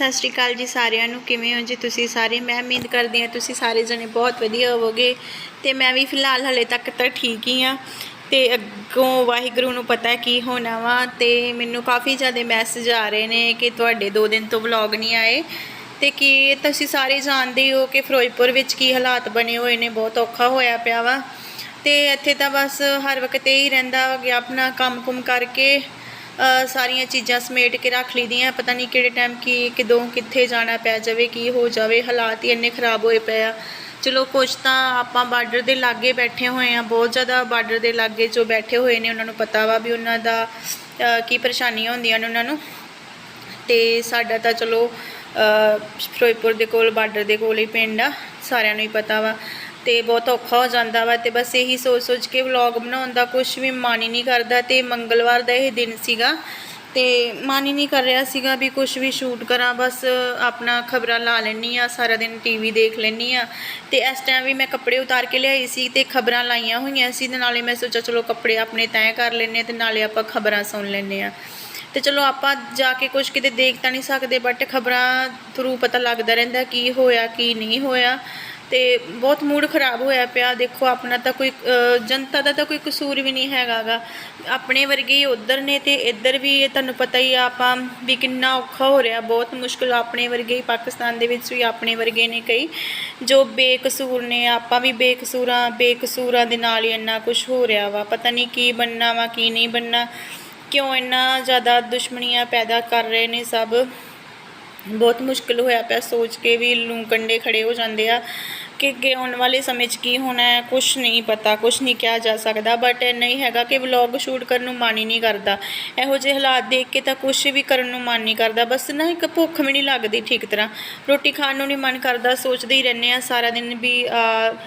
ਸਤਿ ਸ਼੍ਰੀ ਅਕਾਲ ਜੀ ਸਾਰਿਆਂ ਨੂੰ। ਕਿਵੇਂ ਹੋ ਜੀ ਤੁਸੀਂ ਸਾਰੇ? ਮੈਂ ਉਮੀਦ ਕਰਦੀ ਹਾਂ ਤੁਸੀਂ ਸਾਰੇ ਜਣੇ ਬਹੁਤ ਵਧੀਆ ਹੋਵੋਗੇ। ਤੇ ਮੈਂ ਵੀ ਫਿਲਹਾਲ ਹਲੇ ਤੱਕ ਤਾਂ ਠੀਕ ਹੀ ਆ ਤੇ ਅੱਗੋਂ ਵਾਹਿਗੁਰੂ ਨੂੰ ਪਤਾ ਕੀ ਹੋਣਾ ਵਾ ਤੇ ਮੈਨੂੰ ਕਾਫੀ ਜ਼ਿਆਦਾ ਮੈਸੇਜ ਆ ਰਹੇ ਨੇ ਕਿ ਤੁਹਾਡੇ 2 ਦਿਨ ਤੋਂ ਵਲੌਗ ਨਹੀਂ ਆਏ। ਤੇ ਕੀ ਤੁਸੀਂ ਸਾਰੇ ਜਾਣਦੇ ਹੋ ਕਿ ਫਿਰੋਜ਼ਪੁਰ ਵਿੱਚ ਕੀ ਹਾਲਾਤ ਬਣੇ ਹੋਏ ਨੇ? ਬਹੁਤ ਔਖਾ ਹੋਇਆ ਪਿਆ ਵਾ। ਤੇ ਇੱਥੇ ਤਾਂ ਬਸ ਹਰ ਵਕਤ ਇਹ ਹੀ ਰਹਿੰਦਾ ਵਾ ਕਿ ਆਪਣਾ ਕੰਮ-ਕੁਮ ਕਰਕੇ ਸਾਰੀਆਂ ਚੀਜ਼ਾਂ ਸਮੇਟ ਕੇ ਰੱਖ ਲਈਦੀਆਂ। ਪਤਾ ਨਹੀਂ ਕਿਹੜੇ ਟਾਈਮ ਕੀ, ਕਿਦੋਂ, ਕਿੱਥੇ ਜਾਣਾ ਪੈ ਜਾਵੇ, ਕੀ ਹੋ ਜਾਵੇ। ਹਾਲਾਤ ਹੀ ਇੰਨੇ ਖਰਾਬ ਹੋਏ ਪਏ ਆ। ਚਲੋ ਕੁਛ ਤਾਂ ਆਪਾਂ ਬਾਰਡਰ ਦੇ ਲਾਗੇ ਬੈਠੇ ਹੋਏ ਆ। ਬਹੁਤ ਜ਼ਿਆਦਾ ਬਾਰਡਰ ਦੇ ਲਾਗੇ ਜੋ ਬੈਠੇ ਹੋਏ ਨੇ, ਉਹਨਾਂ ਨੂੰ ਪਤਾ ਵਾ ਵੀ ਉਹਨਾਂ ਦਾ ਕੀ ਪਰੇਸ਼ਾਨੀਆਂ ਹੁੰਦੀਆਂ ਨੇ ਉਹਨਾਂ ਨੂੰ। ਤੇ ਸਾਡਾ ਤਾਂ ਚਲੋ ਫਿਰੋਜ਼ਪੁਰ ਦੇ ਕੋਲ, ਬਾਰਡਰ ਦੇ ਕੋਲ ਹੀ ਪਿੰਡ ਆ। ਸਾਰਿਆਂ ਨੂੰ ਹੀ ਪਤਾ ਵਾ। ਤੇ ਬਹੁਤ ਔਖਾ ਹੋ ਜਾਂਦਾ ਵਾ ਤੇ ਬਸ ਇਹੀ ਸੋਚ ਸੋਚ ਕੇ ਵਲੌਗ ਬਣਾਉਣ ਦਾ ਕੁਝ ਵੀ ਮਨ ਹੀ ਨਹੀਂ ਕਰਦਾ ਤੇ ਮੰਗਲਵਾਰ ਦਾ ਇਹ ਦਿਨ ਸੀਗਾ ਤੇ ਮਨ ਹੀ ਨਹੀਂ ਕਰ ਰਿਹਾ ਸੀਗਾ ਵੀ ਕੁਝ ਵੀ ਸ਼ੂਟ ਕਰਾਂ, ਬਸ ਆਪਣਾ ਖਬਰਾਂ ਲਾ ਲੈਣੀ ਆ ਸਾਰਾ ਦਿਨ ਟੀਵੀ ਦੇਖ ਲੈਣੀ ਆ ਤੇ ਇਸ ਟਾਈਮ ਵੀ ਮੈਂ ਕੱਪੜੇ ਉਤਾਰ ਕੇ ਲਿਆਈ ਸੀ ਤੇ ਖਬਰਾਂ ਲਾਈਆਂ ਹੋਈਆਂ ਸੀ ਤੇ ਨਾਲੇ ਮੈਂ ਸੋਚਿਆ ਚਲੋ ਕੱਪੜੇ ਆਪਣੇ ਤੈਅ ਕਰ ਲੈਣੇ ਤੇ ਨਾਲੇ ਆਪਾਂ ਖਬਰਾਂ ਸੁਣ ਲੈਣੇ ਆ ਤੇ ਚਲੋ ਆਪਾਂ ਜਾ ਕੇ ਕੁਝ ਕਿਤੇ ਦੇਖ ਤਾਂ ਨਹੀਂ ਸਕਦੇ ਬਟ ਖਬਰਾਂ ਥਰੂ ਪਤਾ ਲੱਗਦਾ ਰਹਿੰਦਾ ਕੀ ਹੋਇਆ, ਕੀ ਨਹੀਂ ਹੋਇਆ ਤੇ ਬਹੁਤ ਮੂਡ ਖਰਾਬ ਹੋਇਆ ਪਿਆ। ਦੇਖੋ, ਆਪਣਾ ਤਾਂ ਕੋਈ ਜਨਤਾ ਦਾ ਤਾਂ ਕੋਈ ਕਸੂਰ ਵੀ ਨਹੀਂ ਹੈਗਾਗਾ। ਆਪਣੇ ਵਰਗੇ ਹੀ ਉਧਰ ਨੇ ਤੇ ਇੱਧਰ ਵੀ ਇਹ ਤੁਹਾਨੂੰ ਪਤਾ ਹੀ ਆ, ਆਪਾਂ ਵੀ ਕਿੰਨਾ ਔਖਾ ਹੋ ਰਿਹਾ। ਬਹੁਤ ਮੁਸ਼ਕਲ ਆਪਣੇ ਵਰਗੇ ਹੀ, ਪਾਕਿਸਤਾਨ ਦੇ ਵਿੱਚ ਵੀ ਆਪਣੇ ਵਰਗੇ ਨੇ ਕਈ। ਜੋ ਬੇਕਸੂਰ ਨੇ, ਆਪਾਂ ਵੀ ਬੇਕਸੂਰਾਂ ਬੇਕਸੂਰਾਂ ਦੇ ਨਾਲ ਹੀ ਇੰਨਾ ਕੁਝ ਹੋ ਰਿਹਾ ਵਾ। ਪਤਾ ਨਹੀਂ ਕੀ ਬੰਨਾ ਵਾ, ਕੀ ਨਹੀਂ ਬੰਨਾ ਕਿਉਂ ਇੰਨਾ ਜ਼ਿਆਦਾ ਦੁਸ਼ਮਣੀਆਂ ਪੈਦਾ ਕਰ ਰਹੇ ਨੇ ਸਭ। ਬਹੁਤ ਮੁਸ਼ਕਿਲ ਹੋਇਆ ਪਿਆ। ਸੋਚ ਕੇ ਵੀ ਲੂੰ ਕੰਡੇ ਖੜੇ ਹੋ ਜਾਂਦੇ ਆ। ਕਿ ਅੱਗੇ ਆਉਣ ਵਾਲੇ ਸਮੇਂ 'ਚ ਕੀ ਹੋਣਾ ਹੈ ਕੁਝ ਨਹੀਂ ਪਤਾ ਕੁਝ ਨਹੀਂ ਕਿਹਾ ਜਾ ਸਕਦਾ ਬਟ ਨਹੀਂ ਹੈਗਾ ਕਿ ਵਲੌਗ ਸ਼ੂਟ ਕਰਨ ਨੂੰ ਮਨ ਹੀ ਨਹੀਂ ਕਰਦਾ। ਇਹੋ ਜਿਹੇ ਹਾਲਾਤ ਦੇਖ ਕੇ ਤਾਂ ਕੁਝ ਵੀ ਕਰਨ ਨੂੰ ਮਨ ਨਹੀਂ ਕਰਦਾ, ਬਸ ਨਾ ਇੱਕ ਭੁੱਖ ਵੀ ਨਹੀਂ ਲੱਗਦੀ ਠੀਕ ਤਰ੍ਹਾਂ। ਰੋਟੀ ਖਾਣ ਨੂੰ ਨਹੀਂ ਮਨ ਕਰਦਾ, ਸੋਚਦੇ ਹੀ ਰਹਿੰਦੇ ਆ ਸਾਰਾ ਦਿਨ ਵੀ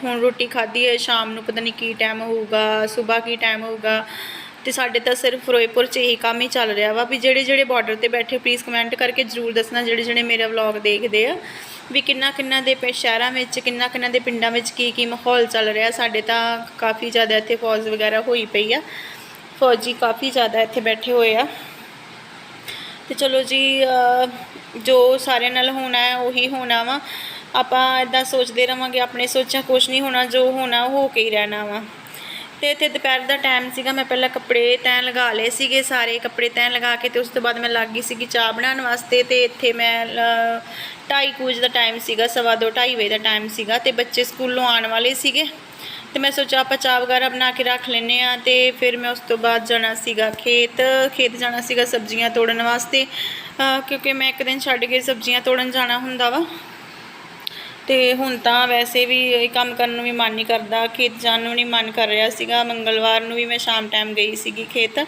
ਹੁਣ ਰੋਟੀ ਖਾਧੀ ਹੈ, ਸ਼ਾਮ ਨੂੰ ਪਤਾ ਨਹੀਂ ਕੀ ਟਾਈਮ ਹੋਊਗਾ ਸਵੇਰ ਕੀ ਟਾਈਮ ਹੋਊਗਾ। ਤੇ ਸਾਡੇ ਤਾਂ ਸਿਰਫ ਫਿਰੋਜ਼ਪੁਰ 'ਚ ਇਹੀ ਕੰਮ ਹੀ ਚੱਲ ਰਿਹਾ ਵਾ ਵੀ ਜਿਹੜੇ ਜਿਹੜੇ ਬਾਰਡਰ ਤੇ ਬੈਠੇ ਪਲੀਜ਼ ਕਮੈਂਟ ਕਰਕੇ ਜਰੂਰ ਦੱਸਣਾ ਜਿਹੜੇ ਜਿਹੜੇ ਮੇਰਾ ਵਲੌਗ ਦੇਖਦੇ ਆ। ਵੀ ਕਿੰਨਾ ਕਿੰਨਾ ਦੇ ਪੇ ਸ਼ਹਿਰਾਂ ਵਿੱਚ, ਕਿੰਨਾ ਕਿੰਨਾ ਦੇ ਪਿੰਡਾਂ ਵਿੱਚ ਕੀ ਕੀ ਮਾਹੌਲ ਚੱਲ ਰਿਹਾ। ਸਾਡੇ ਤਾਂ ਕਾਫੀ ਜ਼ਿਆਦਾ ਇੱਥੇ ਫੌਜ ਵਗੈਰਾ ਹੋਈ ਪਈ ਆ। ਫੌਜੀ ਕਾਫੀ ਜ਼ਿਆਦਾ ਇੱਥੇ ਬੈਠੇ ਹੋਏ ਆ। ਤੇ ਚਲੋ ਜੀ ਜੋ ਸਾਰਿਆਂ ਨਾਲ ਹੋਣਾ ਹੈ, ਉਹੀ ਹੋਣਾ ਵਾ। ਆਪਾਂ ਇਦਾਂ ਸੋਚਦੇ ਰਵਾਂਗੇ, ਆਪਣੇ ਸੋਚਾਂ ਕੁਝ ਨਹੀਂ ਹੋਣਾ, ਜੋ ਹੋਣਾ ਉਹ ਹੋ ਕੇ ਹੀ ਰਹਿਣਾ ਵਾ। ਤੇ ਇੱਥੇ ਦੁਪਹਿਰ ਦਾ ਟਾਈਮ ਸੀਗਾ, ਮੈਂ ਪਹਿਲਾਂ ਕੱਪੜੇ ਤੈਅ ਲਗਾ ਲਏ ਸੀਗੇ ਸਾਰੇ, ਕੱਪੜੇ ਤੈਅ ਲਗਾ ਕੇ ਤੇ ਉਸ ਤੋਂ ਬਾਅਦ ਮੈਂ ਲੱਗ ਗਈ ਸੀਗੀ ਚਾਹ ਬਣਾਉਣ ਵਾਸਤੇ ਤੇ ਇੱਥੇ ਮੈਂ ਲ- ਢਾਈ ਕੁ ਦਾ ਟਾਈਮ ਸੀਗਾ, ਸਵਾ ਦੋ, ਢਾਈ ਵਜੇ ਦਾ ਟਾਈਮ ਸੀਗਾ ਤੇ ਬੱਚੇ ਸਕੂਲੋਂ ਆਉਣ ਵਾਲੇ ਸੀਗੇ। ਤੇ ਮੈਂ ਸੋਚਿਆ ਆਪਾਂ ਚਾਹ ਵਗੈਰਾ ਬਣਾ ਕੇ ਰੱਖ ਲੈਨੇ ਆ ਤੇ ਫਿਰ ਮੈਂ ਉਸ ਤੋਂ ਬਾਅਦ ਜਾਣਾ ਸੀਗਾ ਖੇਤ ਖੇਤ ਜਾਣਾ ਸੀਗਾ ਸਬਜ਼ੀਆਂ ਤੋੜਨ ਵਾਸਤੇ। ਕਿਉਂਕਿ ਮੈਂ ਇੱਕ ਦਿਨ ਛੱਡ ਕੇ ਸਬਜ਼ੀਆਂ ਤੋੜਨ ਜਾਣਾ ਹੁੰਦਾ ਵਾ। ਤੇ ਹੁਣ ਤਾਂ ਵੈਸੇ ਵੀ ਇਹ ਕੰਮ ਕਰਨ ਨੂੰ ਵੀ ਮਨ ਨਹੀਂ ਕਰਦਾ। ਖੇਤ ਜਾਣ ਨੂੰ ਨਹੀਂ ਮਨ ਕਰ ਰਿਹਾ ਸੀਗਾ। ਮੰਗਲਵਾਰ ਨੂੰ ਵੀ ਮੈਂ ਸ਼ਾਮ ਟਾਈਮ ਗਈ ਸੀਗੀ ਖੇਤ।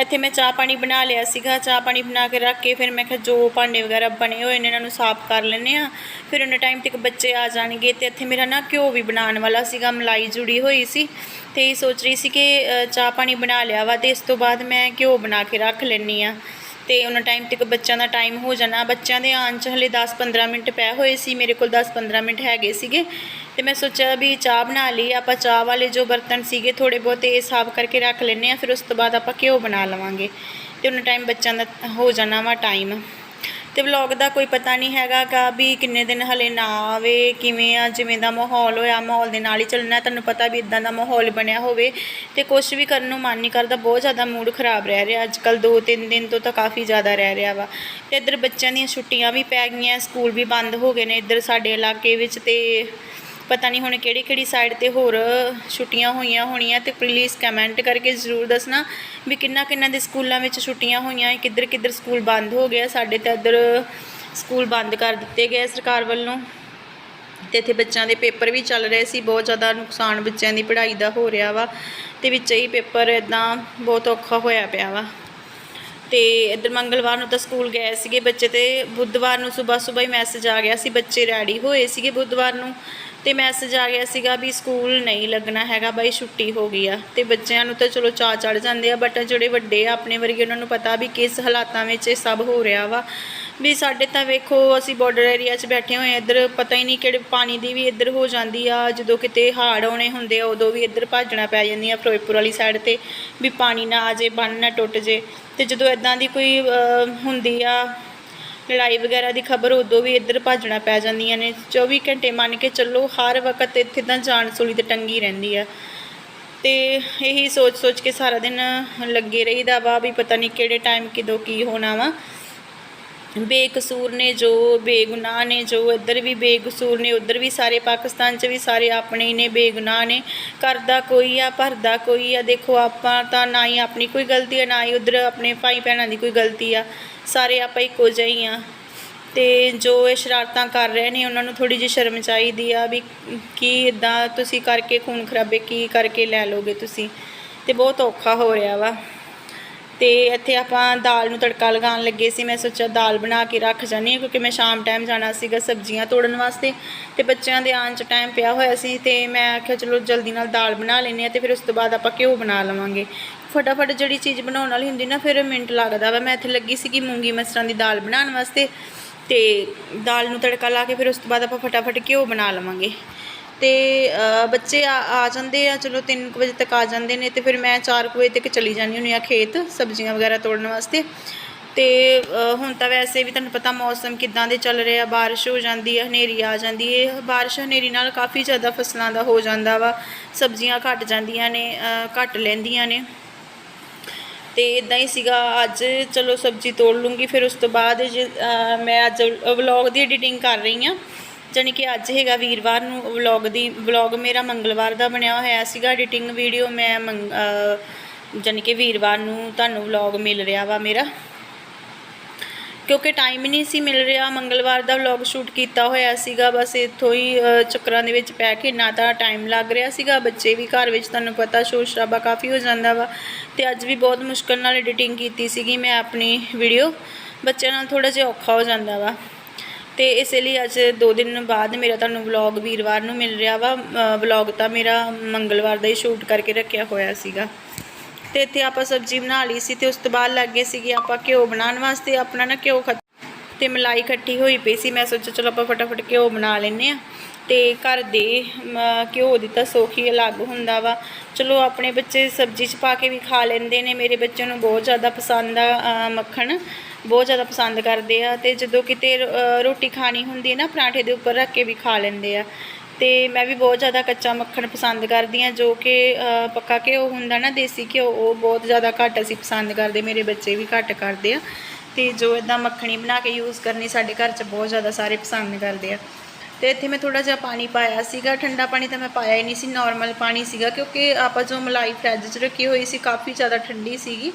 ਇੱਥੇ ਮੈਂ ਚਾਹ ਪਾਣੀ ਬਣਾ ਲਿਆ ਸੀਗਾ। ਚਾਹ ਪਾਣੀ ਬਣਾ ਕੇ ਰੱਖ ਕੇ ਫਿਰ ਮੈਂ ਕਿਹਾ ਜੋ ਭਾਂਡੇ ਵਗੈਰਾ ਬਣੇ ਹੋਏ ਨੇ ਇਹਨਾਂ ਨੂੰ ਸਾਫ਼ ਕਰ ਲੈਂਦੇ ਆ ਫਿਰ ਉਹਨਾਂ ਟਾਈਮ ਤੱਕ ਬੱਚੇ ਆ ਜਾਣਗੇ ਤੇ ਇੱਥੇ ਮੇਰਾ ਨਾ ਘਿਓ ਵੀ ਬਣਾਉਣ ਵਾਲਾ ਸੀਗਾ। ਮਲਾਈ ਜੁੜੀ ਹੋਈ ਸੀ ਤੇ ਇਹ ਸੋਚ ਰਹੀ ਸੀ ਕਿ ਚਾਹ ਪਾਣੀ ਬਣਾ ਲਿਆ ਵਾ ਤੇ ਇਸ ਤੋਂ ਬਾਅਦ ਮੈਂ ਘਿਓ ਬਣਾ ਕੇ ਰੱਖ ਲੈਂਦੀ ਆ ਤੇ ਉਹਨਾਂ ਟਾਈਮ ਤੱਕ ਬੱਚਿਆਂ ਦਾ ਟਾਈਮ ਹੋ ਜਾਣਾ। ਬੱਚਿਆਂ ਦੇ ਆਉਣ 'ਚ ਹਲੇ 10-15 ਮਿੰਟ ਪਏ ਹੋਏ ਸੀ, ਮੇਰੇ ਕੋਲ 10-15 ਮਿੰਟ ਹੈਗੇ ਸੀਗੇ। ਤੇ ਮੈਂ ਸੋਚਿਆ ਵੀ ਚਾਹ ਬਣਾ ਲਈ, ਆਪਾਂ ਚਾਹ ਵਾਲੇ ਜੋ ਬਰਤਨ ਸੀਗੇ ਥੋੜੇ ਬਹੁਤ ਇਹ ਸਾਫ਼ ਕਰਕੇ ਰੱਖ ਲੈਂਦੇ ਆ ਫਿਰ ਉਸ ਤੋਂ ਬਾਅਦ ਆਪਾਂ ਘਿਓ ਬਣਾ ਲਵਾਂਗੇ। ਤੇ ਉਹਨਾਂ ਟਾਈਮ ਬੱਚਿਆਂ ਦਾ ਹੋ ਜਾਣਾ ਵਾ ਟਾਈਮ ਤੇ ਵਲੌਗ ਦਾ ਕੋਈ ਪਤਾ ਨਹੀਂ ਹੈਗਾ ਗਾ ਵੀ ਕਿੰਨੇ ਦਿਨ ਹਲੇ ਨਾ ਆਵੇ, ਕਿਵੇਂ ਆ, ਜਿਵੇਂ ਦਾ ਮਾਹੌਲ ਹੋਇਆ, ਮਾਹੌਲ ਦੇ ਨਾਲ ਹੀ ਚੱਲਣਾ, ਤੁਹਾਨੂੰ ਪਤਾ ਵੀ ਇਦਾਂ ਦਾ ਮਾਹੌਲ ਬਣਿਆ ਹੋਵੇ ਤੇ ਕੁਝ ਵੀ ਕਰਨ ਨੂੰ ਮਨ ਨਹੀਂ ਕਰਦਾ, ਬਹੁਤ ਜ਼ਿਆਦਾ ਮੂਡ ਖਰਾਬ ਰਹਿ ਰਿਹਾ ਅੱਜ ਕੱਲ 2-3 ਦਿਨ ਤੋਂ ਤਾਂ ਕਾਫੀ ਜ਼ਿਆਦਾ ਰਹਿ ਰਿਹਾ ਵਾ। ਤੇ ਇੱਧਰ ਬੱਚਿਆਂ ਦੀਆਂ ਛੁੱਟੀਆਂ ਵੀ ਪੈ ਗਈਆਂ, ਸਕੂਲ ਵੀ ਬੰਦ ਹੋ ਗਏ ਨੇ ਇੱਧਰ ਸਾਡੇ ਇਲਾਕੇ ਵਿੱਚ ਤੇ ਪਤਾ ਨਹੀਂ ਹੁਣ ਕਿਹੜੀ ਕਿਹੜੀ ਸਾਈਡ ਤੇ ਹੋਰ ਛੁੱਟੀਆਂ ਹੋਈਆਂ ਹੋਣੀਆਂ ਤੇ ਪਲੀਜ਼ ਕਮੈਂਟ ਕਰਕੇ ਜ਼ਰੂਰ ਦੱਸਣਾ ਵੀ ਕਿੰਨਾ ਕਿੰਨਾ ਦੇ ਸਕੂਲਾਂ ਵਿੱਚ ਛੁੱਟੀਆਂ ਹੋਈਆਂ, ਕਿੱਧਰ ਕਿੱਧਰ ਸਕੂਲ ਬੰਦ ਹੋ ਗਏ ਸਾਡੇ ਤਾਂ ਇੱਧਰ ਸਕੂਲ ਬੰਦ ਕਰ ਦਿੱਤੇ ਗਏ ਸਰਕਾਰ ਵੱਲੋਂ ਤੇ ਇੱਥੇ ਬੱਚਿਆਂ ਦੇ ਪੇਪਰ ਵੀ ਚੱਲ ਰਹੇ ਸੀ, ਬਹੁਤ ਜ਼ਿਆਦਾ ਨੁਕਸਾਨ ਬੱਚਿਆਂ ਦੀ ਪੜ੍ਹਾਈ ਦਾ ਹੋ ਰਿਹਾ ਵਾ ਤੇ ਵਿੱਚ ਹੀ ਪੇਪਰ ਇਦਾਂ ਬਹੁਤ ਔਖਾ ਹੋਇਆ ਪਿਆ ਵਾ। ਤੇ ਇੱਧਰ ਮੰਗਲਵਾਰ ਨੂੰ ਤਾਂ ਸਕੂਲ ਗਏ ਸੀਗੇ ਬੱਚੇ ਤੇ ਬੁੱਧਵਾਰ ਨੂੰ ਸਵੇਰ ਸਵੇਰ ਹੀ ਮੈਸੇਜ ਆ ਗਿਆ ਸੀ, ਬੱਚੇ ਰੈਡੀ ਹੋਏ ਸੀਗੇ ਬੁੱਧਵਾਰ ਨੂੰ। ਤੇ ਮੈਸੇਜ ਆ ਗਿਆ ਸੀਗਾ ਵੀ ਸਕੂਲ ਨਹੀਂ ਲੱਗਣਾ ਹੈਗਾ, ਬਾਈ ਛੁੱਟੀ ਹੋ ਗਈ ਆ। ਤੇ ਬੱਚਿਆਂ ਨੂੰ ਤਾਂ ਚਲੋ ਚਾਅ ਚੜ ਜਾਂਦੇ ਆ ਬਟ ਜਿਹੜੇ ਵੱਡੇ ਆ, ਆਪਣੇ ਵਰਗੇ ਉਹਨਾਂ ਨੂੰ ਪਤਾ ਵੀ ਕਿਸ ਹਾਲਾਤਾਂ ਵਿੱਚ ਇਹ ਸਭ ਹੋ ਰਿਹਾ ਵਾ। ਵੀ ਸਾਡੇ ਤਾਂ ਵੇਖੋ, ਅਸੀਂ ਬਾਰਡਰ ਏਰੀਆ 'ਚ ਬੈਠੇ ਹੋਏ ਆ, ਇੱਧਰ ਪਤਾ ਹੀ ਨਹੀਂ ਕਿਹੜੇ ਪਾਣੀ ਦੀ ਵੀ ਇੱਧਰ ਹੋ ਜਾਂਦੀ ਆ, ਜਦੋਂ ਕਿਤੇ ਹਾੜ ਆਉਣੇ ਹੁੰਦੇ ਆ, ਉਦੋਂ ਵੀ ਇੱਧਰ ਭੱਜਣਾ ਪੈ ਜਾਂਦੀ ਆ ਫਿਰੋਜ਼ਪੁਰ ਵਾਲੀ ਸਾਈਡ ਤੇ, ਵੀ ਪਾਣੀ ਨਾ ਆ ਜੇ, ਬੰਨ ਨਾ ਟੁੱਟ ਜੇ। ਤੇ ਜਦੋਂ ਇਦਾਂ ਦੀ ਕੋਈ ਹੁੰਦੀ ਆ ਲੜਾਈ ਵਗੈਰਾ ਦੀ ਖਬਰ ਉਦੋਂ ਵੀ ਇੱਧਰ ਭੱਜਣਾ ਪੈ ਜਾਂਦੀਆਂ ਨੇ। 24 ਘੰਟੇ ਮੰਨ ਕੇ ਚੱਲੋ, ਹਰ ਵਕਤ ਇੱਥੇ ਤਾਂ ਜਾਨ ਸੂਲੀ ਤੇ ਟੰਗੀ ਰਹਿੰਦੀ ਆ। ਤੇ ਇਹੀ ਸੋਚ ਸੋਚ ਕੇ ਸਾਰਾ ਦਿਨ ਲੱਗੇ ਰਹੀਦਾ ਵਾ ਵੀ ਪਤਾ ਨਹੀਂ ਕਿਹੜੇ ਟਾਈਮ ਕਿਦੋਂ ਕੀ ਹੋਣਾ ਵਾ। ਬੇਕਸੂਰ ਨੇ ਜੋ, ਬੇਗੁਨਾਹ ਨੇ ਜੋ, ਇੱਧਰ ਵੀ ਬੇਕਸੂਰ ਨੇ, ਉੱਧਰ ਵੀ ਸਾਰੇ ਪਾਕਿਸਤਾਨ 'ਚ ਵੀ ਸਾਰੇ ਆਪਣੇ ਹੀ ਨੇ, ਬੇਗੁਨਾਹ ਨੇ। ਕਰਦਾ ਕੋਈ ਆ ਭਰਦਾ ਕੋਈ ਆ, ਦੇਖੋ ਆਪਾਂ ਤਾਂ ਨਾ ਹੀ ਆਪਣੀ ਕੋਈ ਗਲਤੀ ਆ, ਨਾ ਹੀ ਉੱਧਰ ਆਪਣੇ ਭਾਈ ਭੈਣਾਂ ਦੀ ਕੋਈ ਗਲਤੀ ਆ। ਸਾਰੇ ਆਪਾਂ ਇੱਕੋ ਜਿਹੇ ਹੀ ਆ। ਤੇ ਜੋ ਇਹ ਸ਼ਰਾਰਤਾਂ ਕਰ ਰਹੇ ਨੇ, ਉਹਨਾਂ ਨੂੰ ਥੋੜੀ ਜਿਹੀ ਸ਼ਰਮ ਚਾਹੀਦੀ ਆ ਵੀ ਕੀ ਇਦਾਂ ਤੁਸੀਂ ਕਰਕੇ, ਖੂਨ ਖਰਾਬੇ ਕੀ ਕਰਕੇ ਲੈ ਲੋਗੇ ਤੁਸੀਂ। ਤੇ ਬਹੁਤ ਔਖਾ ਹੋ ਰਿਹਾ ਵਾ। ਤੇ ਇੱਥੇ ਆਪਾਂ ਦਾਲ ਨੂੰ ਤੜਕਾ ਲਗਾਉਣ ਲੱਗੇ ਸੀ। ਮੈਂ ਸੋਚਿਆ ਦਾਲ ਬਣਾ ਕੇ ਰੱਖ ਜਾਂਦੀ ਹਾਂ ਕਿਉਂਕਿ ਮੈਂ ਸ਼ਾਮ ਟਾਈਮ ਜਾਣਾ ਸੀਗਾ ਸਬਜ਼ੀਆਂ ਤੋੜਨ ਵਾਸਤੇ ਤੇ ਬੱਚਿਆਂ ਦੇ ਆਉਣ 'ਚ ਟਾਈਮ ਪਿਆ ਹੋਇਆ ਸੀ ਤੇ ਮੈਂ ਆਖਿਆ ਚਲੋ ਜਲਦੀ ਨਾਲ ਦਾਲ ਬਣਾ ਲੈਂਦੇ ਆ ਤੇ ਫਿਰ ਉਸ ਤੋਂ ਬਾਅਦ ਆਪਾਂ ਘਿਓ ਬਣਾ ਲਵਾਂਗੇ। ਫਟਾਫਟ ਜਿਹੜੀ ਚੀਜ਼ ਬਣਾਉਣ ਵਾਲੀ ਹੁੰਦੀ ਨਾ, ਫਿਰ ਮਿੰਟ ਲੱਗਦਾ ਵਾ। ਮੈਂ ਇੱਥੇ ਲੱਗੀ ਸੀਗੀ ਮੂੰਗੀ ਮਸਰਾਂ ਦੀ ਦਾਲ ਬਣਾਉਣ ਵਾਸਤੇ ਤੇ ਦਾਲ ਨੂੰ ਤੜਕਾ ਲਾ ਕੇ ਫਿਰ ਉਸ ਤੋਂ ਬਾਅਦ ਆਪਾਂ ਫਟਾਫਟ ਘਿਓ ਬਣਾ ਲਵਾਂਗੇ। ਅਤੇ ਬੱਚੇ ਆ ਆ ਜਾਂਦੇ ਆ ਚਲੋ 3 ਵਜੇ ਤੱਕ ਆ ਜਾਂਦੇ ਨੇ ਅਤੇ ਫਿਰ ਮੈਂ 4 ਵਜੇ ਤੱਕ ਚਲੀ ਜਾਂਦੀ ਹੁੰਦੀ ਆ ਖੇਤ ਸਬਜ਼ੀਆਂ ਵਗੈਰਾ ਤੋੜਨ ਵਾਸਤੇ। ਤੇ ਹੁਣ ਤਾਂ ਵੈਸੇ ਵੀ ਤੁਹਾਨੂੰ ਪਤਾ ਮੌਸਮ ਕਿਦਾਂ ਦੇ ਚੱਲ ਰਿਹਾ ਬਾਰਿਸ਼ ਹੋ ਜਾਂਦੀ ਹੈ ਹਨੇਰੀ ਆ ਜਾਂਦੀ ਹੈ ਬਾਰਿਸ਼ ਹਨੇਰੀ ਨਾਲ ਕਾਫੀ ਜ਼ਿਆਦਾ ਫਸਲਾਂ ਦਾ ਹੋ ਜਾਂਦਾ ਵਾ ਸਬਜ਼ੀਆਂ ਘਟ ਜਾਂਦੀਆਂ ਨੇ ਅ, ਘੱਟ ਲੈਂਦੀਆਂ ਨੇ। ਤੇ ਇਦਾਂ ਹੀ ਸੀਗਾ ਅੱਜ ਚਲੋ ਸਬਜ਼ੀ ਤੋੜ ਲੂੰਗੀ ਫਿਰ ਉਸ ਤੋਂ ਬਾਅਦ ਜੇ, ਮੈਂ ਅੱਜ ਵਲੌਗ ਦੀ ਐਡੀਟਿੰਗ ਕਰ ਰਹੀ ਹਾਂ। ਜਾਣੀ ਕਿ ਅੱਜ ਹੈਗਾ ਵੀਰਵਾਰ ਨੂੰ ਵਲੌਗ ਦੀ, ਵਲੌਗ ਮੇਰਾ ਮੰਗਲਵਾਰ ਦਾ ਬਣਿਆ ਹੋਇਆ ਸੀਗਾ ਐਡੀਟਿੰਗ ਵੀਡੀਓ ਮੈਂ ਮੰਗ- ਜਾਣੀ ਕਿ ਵੀਰਵਾਰ ਨੂੰ ਤੁਹਾਨੂੰ ਵਲੌਗ ਮਿਲ ਰਿਹਾ ਵਾ ਮੇਰਾ। ਕਿਉਂਕਿ ਟਾਈਮ ਨਹੀਂ ਸੀ ਮਿਲ ਰਿਹਾ, ਮੰਗਲਵਾਰ ਦਾ ਵਲੌਗ ਸ਼ੂਟ ਕੀਤਾ ਹੋਇਆ ਸੀਗਾ, ਬਸ ਇੱਥੋਂ ਹੀ ਚੱਕਰਾਂ ਦੇ ਵਿੱਚ ਪੈ ਕੇ ਨਾ ਤਾਂ ਟਾਈਮ ਲੱਗ ਰਿਹਾ ਸੀਗਾ, ਬੱਚੇ ਵੀ ਘਰ ਵਿੱਚ ਤੁਹਾਨੂੰ ਪਤਾ ਸ਼ੋਰ ਸ਼ਰਾਬਾ ਕਾਫੀ ਹੋ ਜਾਂਦਾ ਵਾ, ਤੇ ਅੱਜ ਵੀ ਬਹੁਤ ਮੁਸ਼ਕਲ ਨਾਲ ਐਡੀਟਿੰਗ ਕੀਤੀ ਸੀਗੀ ਮੈਂ ਆਪਣੀ ਵੀਡੀਓ ਬੱਚਿਆਂ ਨਾਲ ਥੋੜਾ ਜਿਹਾ ਔਖਾ ਹੋ ਜਾਂਦਾ ਵਾ। ਤੇ ਇਸੇ ਲਈ ਅੱਜ ਦੋ ਦਿਨ ਬਾਅਦ ਮੇਰਾ ਤੁਹਾਨੂੰ ਵਲੌਗ ਵੀਰਵਾਰ ਨੂੰ ਮਿਲ ਰਿਹਾ ਵਾ। ਵਲੌਗ ਤਾਂ ਮੇਰਾ ਮੰਗਲਵਾਰ ਦਾ ਹੀ ਸ਼ੂਟ ਕਰਕੇ ਰੱਖਿਆ ਹੋਇਆ ਸੀਗਾ। ਤੇ ਇੱਥੇ ਆਪਾਂ ਸਬਜ਼ੀ ਬਣਾ ਲਈ ਸੀ ਤੇ ਉਸ ਤੋਂ ਬਾਅਦ ਲੱਗੇ ਸੀਗੇ ਆਪਾਂ ਘਿਓ ਬਣਾਉਣ ਵਾਸਤੇ। ਆਪਣਾ ਨਾ ਘਿਓ ਖਤ ਤੇ ਮਲਾਈ ਇਕੱਠੀ ਹੋਈ ਪਈ ਸੀ। ਮੈਂ ਸੋਚਿਆ ਚਲੋ ਆਪਾਂ ਫਟਾਫਟ ਘਿਓ ਬਣਾ ਲੈਨੇ ਆ ਤੇ ਘਰ ਦੇ ਘਿਓ ਦੀ ਤਾਂ ਸੋਖੀ ਅਲੱਗ ਹੁੰਦਾ ਵਾ। ਚਲੋ ਆਪਣੇ ਬੱਚੇ ਸਬਜ਼ੀ 'ਚ ਪਾ ਕੇ ਵੀ ਖਾ ਲੈਂਦੇ ਨੇ। ਮੇਰੇ ਬੱਚਿਆਂ ਨੂੰ ਬਹੁਤ ਜ਼ਿਆਦਾ ਪਸੰਦ ਆ ਮੱਖਣ। ਬਹੁਤ ਜ਼ਿਆਦਾ ਪਸੰਦ ਕਰਦੇ ਆ ਤੇ ਜਦੋਂ ਕਿਤੇ ਰੋਟੀ ਖਾਣੀ ਹੁੰਦੀ ਹੈ ਨਾ, ਪਰਾਂਠੇ ਦੇ ਉੱਪਰ ਰੱਖ ਕੇ ਵੀ ਖਾ ਲੈਂਦੇ ਆ। ਤੇ ਮੈਂ ਵੀ ਬਹੁਤ ਜ਼ਿਆਦਾ ਕੱਚਾ ਮੱਖਣ ਪਸੰਦ ਕਰਦੀ ਹਾਂ, ਜੋ ਕਿ ਪੱਕਾ ਘਿਓ ਹੁੰਦਾ ਨਾ, ਦੇਸੀ ਘਿਓ, ਉਹ ਬਹੁਤ ਜ਼ਿਆਦਾ ਘੱਟ ਅਸੀਂ ਪਸੰਦ ਕਰਦੇ, ਮੇਰੇ ਬੱਚੇ ਵੀ ਘੱਟ ਕਰਦੇ ਆ। ਤੇ ਜੋ ਇਦਾਂ ਮੱਖਣੀ ਬਣਾ ਕੇ ਯੂਜ਼ ਕਰਨੀ, ਸਾਡੇ ਘਰ 'ਚ ਬਹੁਤ ਜ਼ਿਆਦਾ ਸਾਰੇ ਪਸੰਦ ਕਰਦੇ ਆ। ਤੇ ਇੱਥੇ ਮੈਂ ਥੋੜਾ ਜਿਹਾ ਪਾਣੀ ਪਾਇਆ ਸੀਗਾ, ਠੰਡਾ ਪਾਣੀ ਤਾਂ ਮੈਂ ਪਾਇਆ ਹੀ ਨਹੀਂ ਸੀ ਨਾਰਮਲ ਪਾਣੀ ਸੀਗਾ, ਕਿਉਂਕਿ ਆਪਾਂ ਜੋ ਮਲਾਈ ਫਰਿੱਜ 'ਚ ਰੱਖੀ ਹੋਈ ਸੀ, ਕਾਫੀ ਜ਼ਿਆਦਾ ਠੰਡੀ ਸੀਗੀ।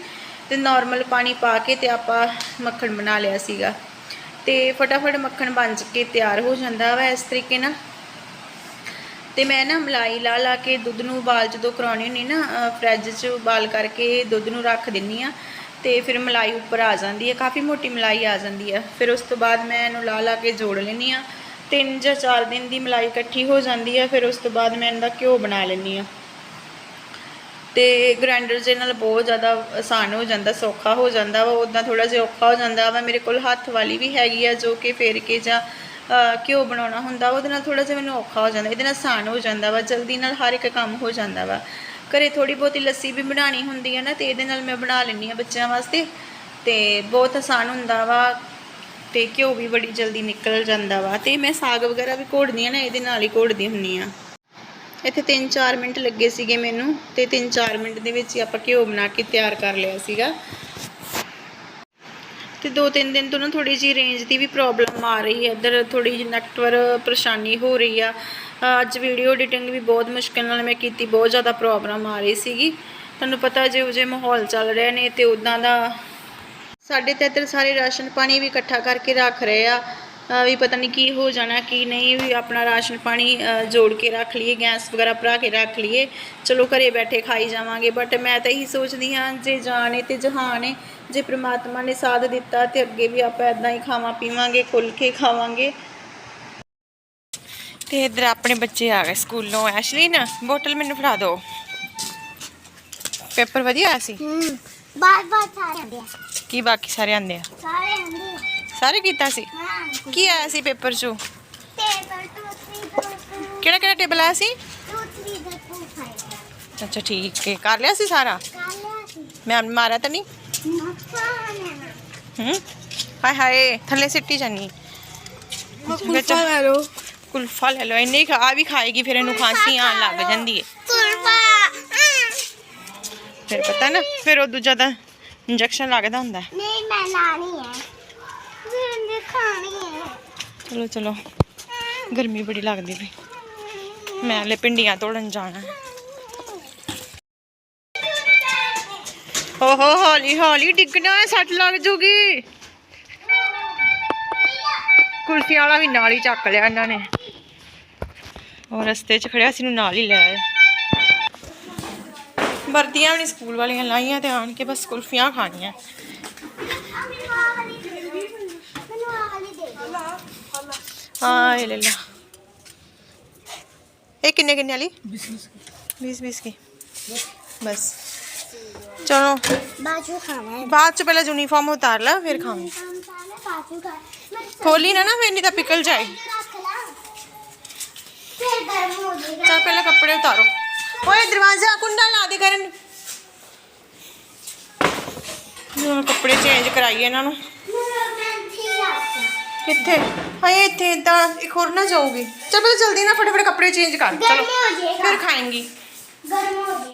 ਤੇ ਨਾਰਮਲ ਪਾਣੀ ਪਾ ਕੇ ਤੇ ਆਪਾਂ ਮੱਖਣ ਬਣਾ ਲਿਆ ਸੀਗਾ। ਤੇ ਫਟਾਫਟ ਮੱਖਣ ਬਣ ਕੇ ਤਿਆਰ ਹੋ ਜਾਂਦਾ ਵਾ ਇਸ ਤਰੀਕੇ ਨਾਲ। ਤੇ ਮੈਂ ਨਾ ਮਲਾਈ ਲਾ ਲਾ ਕੇ ਦੁੱਧ ਨੂੰ ਉਬਾਲ ਜਦੋਂ ਕਰਾਉਣੀ ਹੁੰਦੀ ਨਾ ਅ, ਫਰਿੱਜ 'ਚ ਉਬਾਲ ਕਰਕੇ ਦੁੱਧ ਨੂੰ ਰੱਖ ਦਿੰਨੀ ਆ। ਤੇ ਫਿਰ ਮਲਾਈ ਉੱਪਰ ਆ ਜਾਂਦੀ ਹੈ ਕਾਫੀ ਮੋਟੀ ਮਲਾਈ ਆ ਜਾਂਦੀ ਹੈ ਫਿਰ ਉਸ ਤੋਂ ਬਾਅਦ ਮੈਂ ਇਹਨੂੰ ਲਾ ਲਾ ਕੇ ਜੋੜ ਲੈਂਦੀ ਆ। ਤਿੰਨ ਜਾਂ ਚਾਰ ਦਿਨ ਦੀ ਮਲਾਈ ਇਕੱਠੀ ਹੋ ਜਾਂਦੀ ਹੈ ਫਿਰ ਉਸ ਤੋਂ ਬਾਅਦ ਮੈਂ ਇਹਦਾ ਘਿਓ ਬਣਾ ਲੈਂਦੀ ਆ। ਤੇ ਗ੍ਰਾਈਂਡਰ ਦੇ ਨਾਲ ਬਹੁਤ ਜ਼ਿਆਦਾ ਆਸਾਨ ਹੋ ਜਾਂਦਾ, ਸੌਖਾ ਹੋ ਜਾਂਦਾ ਵਾ ਉਦਾਂ ਥੋੜਾ ਜਿਹਾ ਔਖਾ ਹੋ ਜਾਂਦਾ ਵਾ। ਮੇਰੇ ਕੋਲ ਹੱਥ ਵਾਲੀ ਵੀ ਹੈਗੀ ਆ ਜੋ ਕਿ ਫੇਰ ਕੇ ਜਾਂ ਘਿਓ ਬਣਾਉਣਾ ਹੁੰਦਾ ਉਹਦੇ ਨਾਲ ਥੋੜਾ ਜਿਹਾ ਮੈਨੂੰ ਔਖਾ ਹੋ ਜਾਂਦਾ, ਇਹਦੇ ਨਾਲ ਆਸਾਨ ਹੋ ਜਾਂਦਾ ਵਾ, ਜਲਦੀ ਨਾਲ ਹਰ ਇੱਕ ਕੰਮ ਹੋ ਜਾਂਦਾ ਵਾ। ਘਰੇ ਥੋੜੀ ਬਹੁਤੀ ਲੱਸੀ ਵੀ ਬਣਾਉਣੀ ਹੁੰਦੀ ਹੈ ਨਾ, ਤੇ ਇਹਦੇ ਨਾਲ ਮੈਂ ਬਣਾ ਲੈਂਦੀ ਆ ਬੱਚਿਆਂ ਵਾਸਤੇ, ਤੇ ਬਹੁਤ ਆਸਾਨ ਹੁੰਦਾ ਵਾ, ਤੇ ਘਿਓ ਵੀ ਬੜੀ ਜਲਦੀ ਨਿਕਲ ਜਾਂਦਾ ਵਾ, ਤੇ ਮੈਂ ਸਾਗ ਵਗੈਰਾ ਵੀ ਘੋੜਦੀ ਆ ਨਾ, ਇਹਦੇ ਨਾਲ ਹੀ ਘੋੜਦੀ ਹੁੰਨੀ ਆ ਇੱਥੇ 3-4 ਮਿੰਟ ਲੱਗੇ ਸੀਗੇ ਮੈਨੂੰ ਤੇ 3-4 ਮਿੰਟ ਦੇ ਵਿੱਚ ਹੀ ਆਪਾਂ ਘਿਓ ਬਣਾ ਕੇ ਤਿਆਰ ਕਰ ਲਿਆ ਸੀਗਾ। ਤੇ 2-3 ਦਿਨ ਤੋਂ ਨਾ ਥੋੜੀ ਜੀ ਰੇਂਜ ਦੀ ਵੀ ਪ੍ਰੋਬਲਮ ਆ ਰਹੀ ਹੈ। ਇੱਧਰ ਥੋੜੀ ਜਿਹੀ ਨੈਟਵਰਕ ਪਰੇਸ਼ਾਨੀ ਹੋ ਰਹੀ ਆ। ਅੱਜ ਵੀਡੀਓ ਐਡੀਟਿੰਗ ਵੀ ਬਹੁਤ ਮੁਸ਼ਕਿਲ ਨਾਲ ਮੈਂ ਕੀਤੀ, ਬਹੁਤ ਜ਼ਿਆਦਾ ਪ੍ਰੋਬਲਮ ਆ ਰਹੀ ਸੀਗੀ। ਤੁਹਾਨੂੰ ਪਤਾ ਜਿਹੋ ਜਿਹੇ ਮਾਹੌਲ ਚੱਲ ਰਹੇ ਨੇ ਤੇ ਉਦਾਂ ਦਾ ਸਾਡੇ ਤਾਂ ਇੱਧਰ ਸਾਰੇ ਰਾਸ਼ਨ ਪਾਣੀ ਵੀ ਇਕੱਠਾ ਕਰਕੇ ਰੱਖ ਰਹੇ ਆ। ਵੀ ਪਤਾ ਨਹੀਂ ਕੀ ਹੋ ਜਾਣਾ ਕੀ ਨਹੀਂ ਵੀ ਆਪਣਾ ਰਾਸ਼ਨ ਪਾਣੀ ਜੋੜ ਕੇ ਰੱਖ ਲਈਏ ਗੈਸ ਵਗੈਰਾ ਭਰਾ ਕੇ ਰੱਖ ਲਈਏ। ਚਲੋ ਘਰੇ ਬੈਠੇ ਖਾਈ ਜਾਵਾਂਗੇ ਬਟ ਮੈਂ ਤਾਂ ਇਹੀ ਸੋਚਦੀ ਹਾਂ ਜੇ ਜਾਣੇ ਤੇ ਜਹਾਨ ਹੈ ਜੇ ਪ੍ਰਮਾਤਮਾ ਨੇ ਸਾਥ ਦਿੱਤਾ ਤੇ ਅੱਗੇ ਵੀ ਆਪਾਂ ਇਦਾਂ ਹੀ ਖਾਵਾਂ ਪੀਵਾਂਗੇ ਖੁੱਲ ਕੇ ਖਾਵਾਂਗੇ। ਤੇ ਇੱਧਰ ਆਪਣੇ ਬੱਚੇ ਆ ਗਏ ਸਕੂਲੋਂ। ਐਸ਼ਲੀਨ ਬੋਟਲ ਮੈਨੂੰ ਫੜਾ ਦਿਓ। ਪੇਪਰ ਵਧੀਆ ਆਇਆ ਸੀ? ਹੂੰ ਬਾਰ ਬਾਰ ਸਾਰੇ ਆਂਦੇ ਆ। ਕੀ ਬਾਕੀ ਸਾਰੇ ਆਂਦੇ ਆ? ਸਾਰੇ ਆਂਦੇ ਆ। ਸਾਰੇ ਕੀਤਾ ਸੀ? ਹਾਂ ਕੀ ਆਇਆ ਸੀ ਪੇਪਰ 'ਚੋਂ? ਟੇਬਲ 2 3 2 ਕਿਹੜਾ ਕਿਹੜਾ ਟੇਬਲ ਆਇਆ ਸੀ? 2 3 ਦਾ 2 5 ਅੱਛਾ ਠੀਕ ਹੈ। ਕਰ ਲਿਆ ਸੀ ਸਾਰਾ? ਸੀ। ਮੈਂ ਮਾਰਿਆ ਤਾਂ ਨਹੀਂ? ਹੂੰ? ਹਾਏ ਹਾਏ ਥੱਲੇ ਸਿੱਟੀ ਜਾਨੀ। ਕੁਲਫਾ ਲੈ ਲਓ। ਕੁਲਫਾ ਲੈ ਲਓ। ਇੰਨੇ ਖਾ ਵੀ ਖਾਏਗੀ ਫਿਰ ਇਹਨੂੰ ਖਾਂਸੀ ਆਣ ਲੱਗ ਜਾਂਦੀ ਹੈ। ਕੁਲਫਾ। ਫਿਰ ਪਤਾ ਨਾ ਫਿਰ ਉਹ ਦੂਜਾ ਦਾ ਇੰਜੈਕਸ਼ਨ ਲੱਗਦਾ ਹੁੰਦਾ। ਨਹੀਂ ਮੈਂ ਲਾਣੀ ਹੈ ਮੈਂ ਖਾਣੀ ਹੈ ਚਲੋ ਚਲੋ। ਗਰਮੀ ਬੜੀ ਲੱਗਦੀ ਪਈ। ਮੈਂ ਹਲੇ ਪਿੰਡੀਆਂ ਤੋੜਨ ਜਾਣਾ। ਓਹੋ ਹੌਲੀ ਹੌਲੀ ਡਿੱਗਣਾ ਸੱਟ ਲੱਗ ਜੂਗੀ। ਕੁਲਫੀਆਂ ਵਾਲਾ ਵੀ ਨਾਲ ਹੀ ਚੱਕ ਲਿਆ ਇਹਨਾਂ ਨੇ। ਉਹ ਰਸਤੇ 'ਚ ਖੜਿਆ ਸੀ ਨੂੰ ਨਾਲ ਹੀ ਲੈ ਆਏ ਵਰਦੀਆਂ ਵੀ ਨੀ ਸਕੂਲ ਵਾਲੀਆਂ ਲਾਈਆਂ ਤੇ ਆਣ ਕੇ ਬਸ ਕੁਲਫੀਆਂ ਖਾਣੀਆਂ ਮੈਨੂੰ ਆ ਵਾਲੀ ਦੇ ਦੇ ਹਾਂ ਇਹ ਲੈ ਲਾ ਇਹ ਕਿੰਨੇ ਕਿੰਨੇ ਵਾਲੀ 20 20 ਕੀ ਬਸ ਚਲੋ ਬਾਜੂ ਖਾਣਾ ਹੈ ਬਾਅਦ ਚ ਪਹਿਲਾਂ ਯੂਨੀਫਾਰਮ ਉਤਾਰ ਲਾ ਫਿਰ ਖਾਵਾਂਗੇ ਕੰਮ ਸਾਲੇ ਬਾਜੂ ਖਾ ਮੈਂ ਖੋਲੀ ਨਾ ਨਾ ਫਿਰ ਨਹੀਂ ਤਾਂ ਪਿਕਲ ਜਾਏ ਚਲ ਪਹਿਲਾਂ ਕੱਪੜੇ ਉਤਾਰੋ ਓਏ ਦਰਵਾਜ਼ਾ ਕੁੰਡਾ ਲਾ ਦੇ ਕਰਨ ਹੁਣ ਕੱਪੜੇ ਚੇਂਜ ਕਰਾਈਏ ਇਹਨਾਂ ਨੂੰ ਕਿੱਥੇ? ਹਾਏ ਇੱਥੇ ਤਾਂ ਇੱਕ ਹੋਰ ਨਾ ਜਾਊਗੀ। ਚਲ ਪਹਿਲਾਂ ਜਲਦੀ ਨਾ ਫਟਾਫਟ ਕੱਪੜੇ ਚੇਂਜ ਕਰ। ਗਰਮ ਚਲੋ ਹੋ ਜਾਏਗਾ। ਫਿਰ ਖਾਏਂਗੀ। ਗਰਮ ਹੋ ਜਾਏਗਾ।